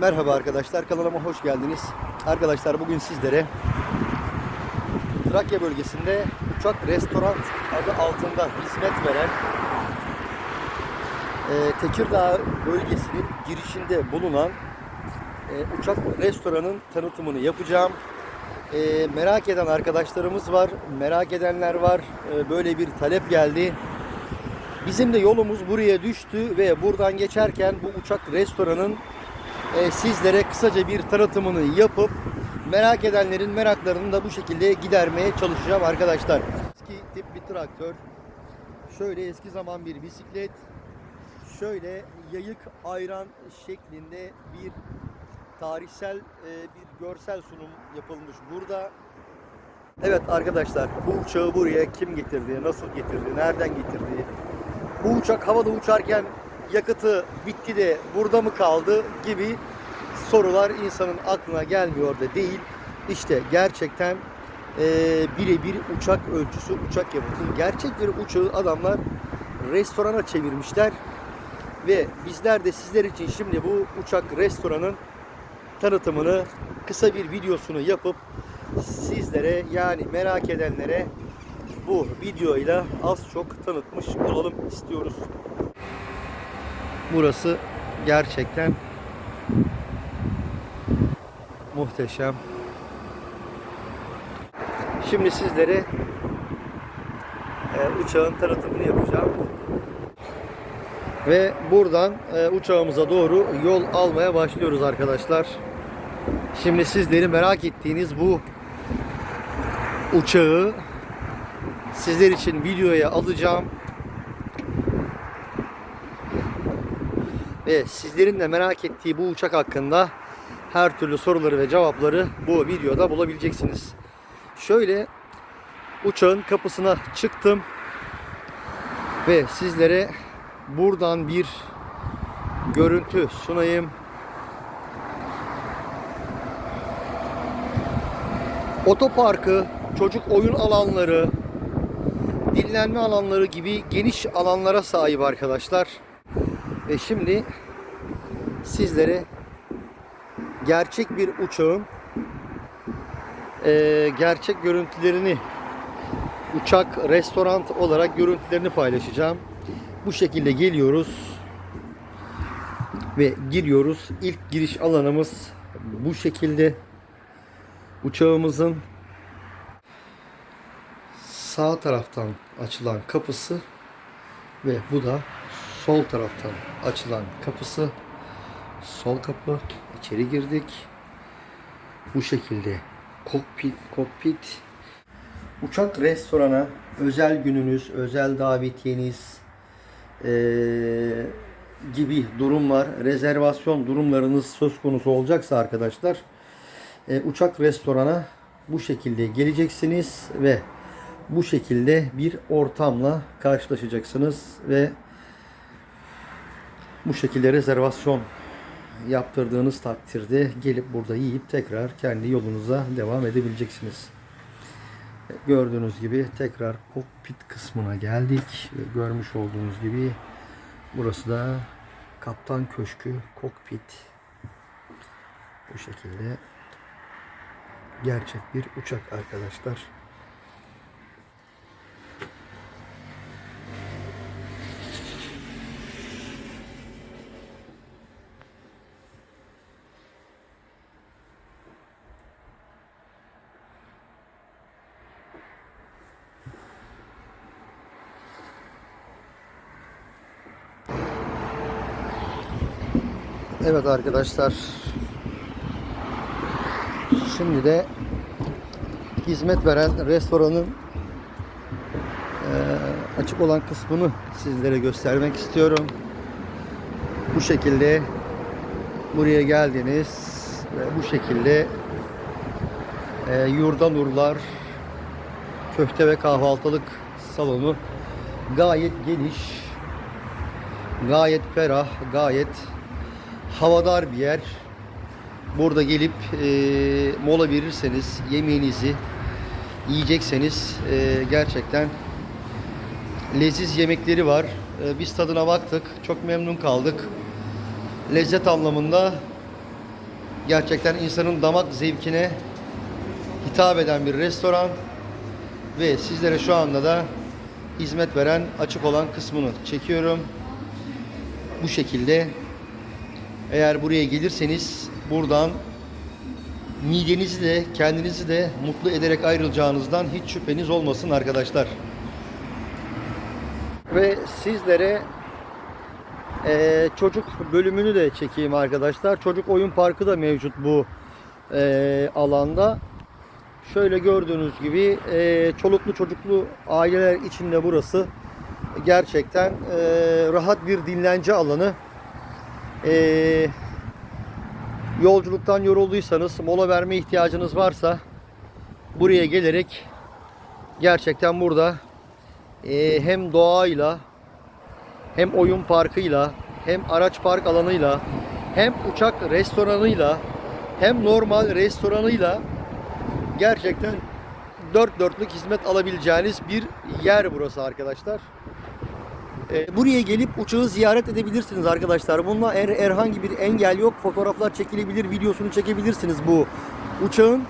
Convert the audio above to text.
Merhaba arkadaşlar, kanalıma hoş geldiniz. Arkadaşlar bugün sizlere Trakya bölgesinde uçak restoran adı altında hizmet veren e, Tekirdağ bölgesinin girişinde bulunan e, uçak restoranın tanıtımını yapacağım. E, merak eden arkadaşlarımız var, merak edenler var. E, böyle bir talep geldi. Bizim de yolumuz buraya düştü ve buradan geçerken bu uçak restoranın e, sizlere kısaca bir tanıtımını yapıp merak edenlerin meraklarını da bu şekilde gidermeye çalışacağım arkadaşlar. Eski tip bir traktör, şöyle eski zaman bir bisiklet, şöyle yayık ayran şeklinde bir tarihsel e, bir görsel sunum yapılmış burada. Evet arkadaşlar bu uçağı buraya kim getirdi, nasıl getirdi, nereden getirdi? Bu uçak havada uçarken yakıtı bitti de burada mı kaldı gibi sorular insanın aklına gelmiyor da değil. İşte gerçekten eee birebir uçak ölçüsü, uçak yapıtı. Gerçek bir uçağı adamlar restorana çevirmişler. Ve bizler de sizler için şimdi bu uçak restoranın tanıtımını kısa bir videosunu yapıp sizlere yani merak edenlere bu videoyla az çok tanıtmış olalım istiyoruz. Burası gerçekten muhteşem. Şimdi sizlere e, uçağın tanıtımını yapacağım. Ve buradan e, uçağımıza doğru yol almaya başlıyoruz arkadaşlar. Şimdi sizleri merak ettiğiniz bu uçağı sizler için videoya alacağım. Ve sizlerin de merak ettiği bu uçak hakkında her türlü soruları ve cevapları bu videoda bulabileceksiniz. Şöyle uçağın kapısına çıktım ve sizlere buradan bir görüntü sunayım. Otoparkı, çocuk oyun alanları, dinlenme alanları gibi geniş alanlara sahip arkadaşlar. Ve şimdi sizlere gerçek bir uçağın eee, gerçek görüntülerini uçak restoran olarak görüntülerini paylaşacağım. Bu şekilde geliyoruz ve giriyoruz. İlk giriş alanımız bu şekilde. Uçağımızın sağ taraftan açılan kapısı ve bu da sol taraftan açılan kapısı. Sol kapı. içeri girdik. Bu şekilde kokpit, kokpit. Uçak restorana özel gününüz, özel davetiyeniz eee, gibi durumlar, rezervasyon durumlarınız söz konusu olacaksa arkadaşlar e, uçak restorana bu şekilde geleceksiniz ve bu şekilde bir ortamla karşılaşacaksınız ve bu şekilde rezervasyon yaptırdığınız takdirde gelip burada yiyip tekrar kendi yolunuza devam edebileceksiniz. Gördüğünüz gibi tekrar kokpit kısmına geldik. Görmüş olduğunuz gibi burası da kaptan köşkü kokpit. Bu şekilde gerçek bir uçak arkadaşlar. Evet arkadaşlar. Şimdi de hizmet veren restoranın eee, açık olan kısmını sizlere göstermek istiyorum. Bu şekilde buraya geldiniz ve bu şekilde eee yurda nurlar köfte ve kahvaltılık salonu gayet geniş gayet ferah gayet havadar bir yer. Burada gelip e, mola verirseniz, yemeğinizi yiyecekseniz e, gerçekten leziz yemekleri var. E, biz tadına baktık, çok memnun kaldık. Lezzet anlamında Gerçekten insanın damak zevkine hitap eden bir restoran ve sizlere şu anda da hizmet veren açık olan kısmını çekiyorum. Bu şekilde eğer buraya gelirseniz buradan midenizi de kendinizi de mutlu ederek ayrılacağınızdan hiç şüpheniz olmasın arkadaşlar. Ve sizlere eee, çocuk bölümünü de çekeyim arkadaşlar. Çocuk oyun parkı da mevcut bu eee, alanda. Şöyle gördüğünüz gibi eee, çoluklu çocuklu aileler içinde burası gerçekten eee, rahat bir dinlence alanı. Eee, yolculuktan yorulduysanız, mola verme ihtiyacınız varsa buraya gelerek gerçekten burada eee, hem doğayla hem oyun parkıyla hem araç park alanıyla hem uçak restoranıyla hem normal restoranıyla gerçekten dört dörtlük hizmet alabileceğiniz bir yer burası arkadaşlar. Ee, buraya gelip uçağı ziyaret edebilirsiniz arkadaşlar. Bununla er- herhangi bir engel yok. Fotoğraflar çekilebilir, videosunu çekebilirsiniz bu uçağın.